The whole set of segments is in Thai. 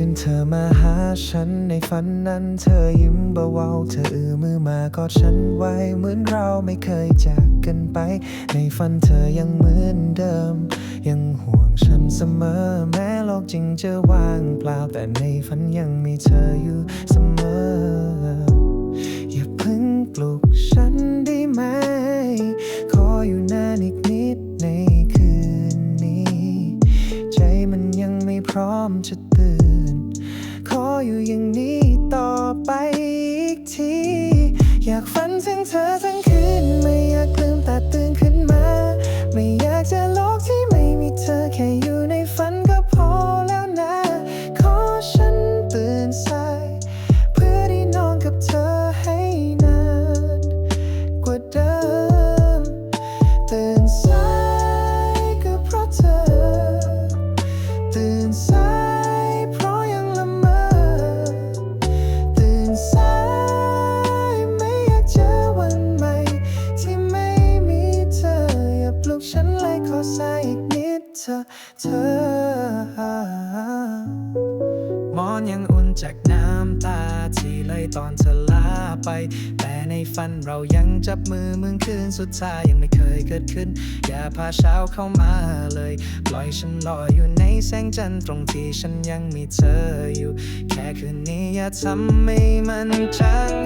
คืนเธอมาหาฉันในฝันนั้น เธอยิ้มเบาๆเธออือมือมากอดฉันไว้เหมือนเราไม่เคยจากกันไป ในฝันเธอยังเหมือนเดิม ยังห่วงฉันเสมอ แม้โลกจริงจะว่างเปล่าแต่ในฝันยังมีเธออยู่เสมอ ออยู่อย่างนี้ต่อไปอีกที อยากฝันถึงเธอทั้ง มอนยังอุ่นจากน้ำตาที่ไหลตอนเธอลาไป แต่ในฝันเรายังจับมือมึงคืนสุดท้ายยังไม่เคยเกิดขึ้น อย่าพาเช้าเข้ามาเลย ปล่อยฉันลอยอยู่ในแสงจันทร์ตรงที่ฉันยังมีเธออยู่ แค่คืนนี้อย่าทำให้มันจาง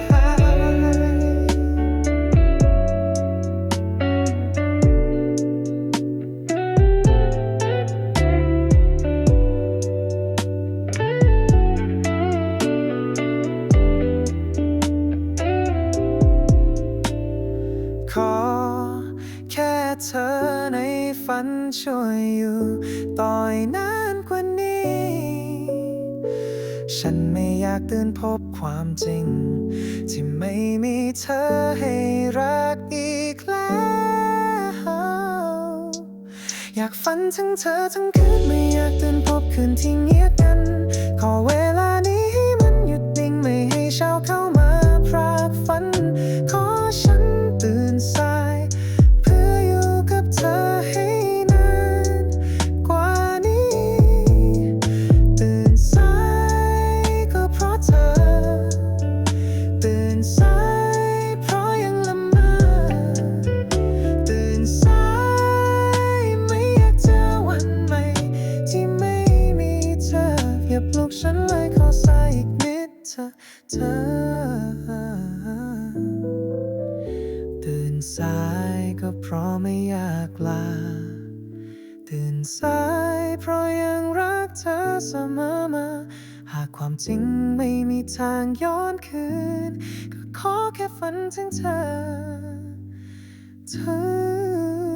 เธอในฝันช่วยอยู่ ต่อยนานกว่านี้ ฉันไม่อยากตื่นพบความจริง ที่ไม่มีเธอให้รักอีกแล้ว อยากฝันถึงเธอทั้งคืนไม่อยากตื่นพบคืนที่เงียบกัน เธอ ตื่นสายก็เพราะไม่อยากลา ตื่นสายเพราะยังรักเธอเสมอมา หากความจริงไม่มีทางย้อนคืน ก็ขอแค่ฝันถึงเธอทั้งคืน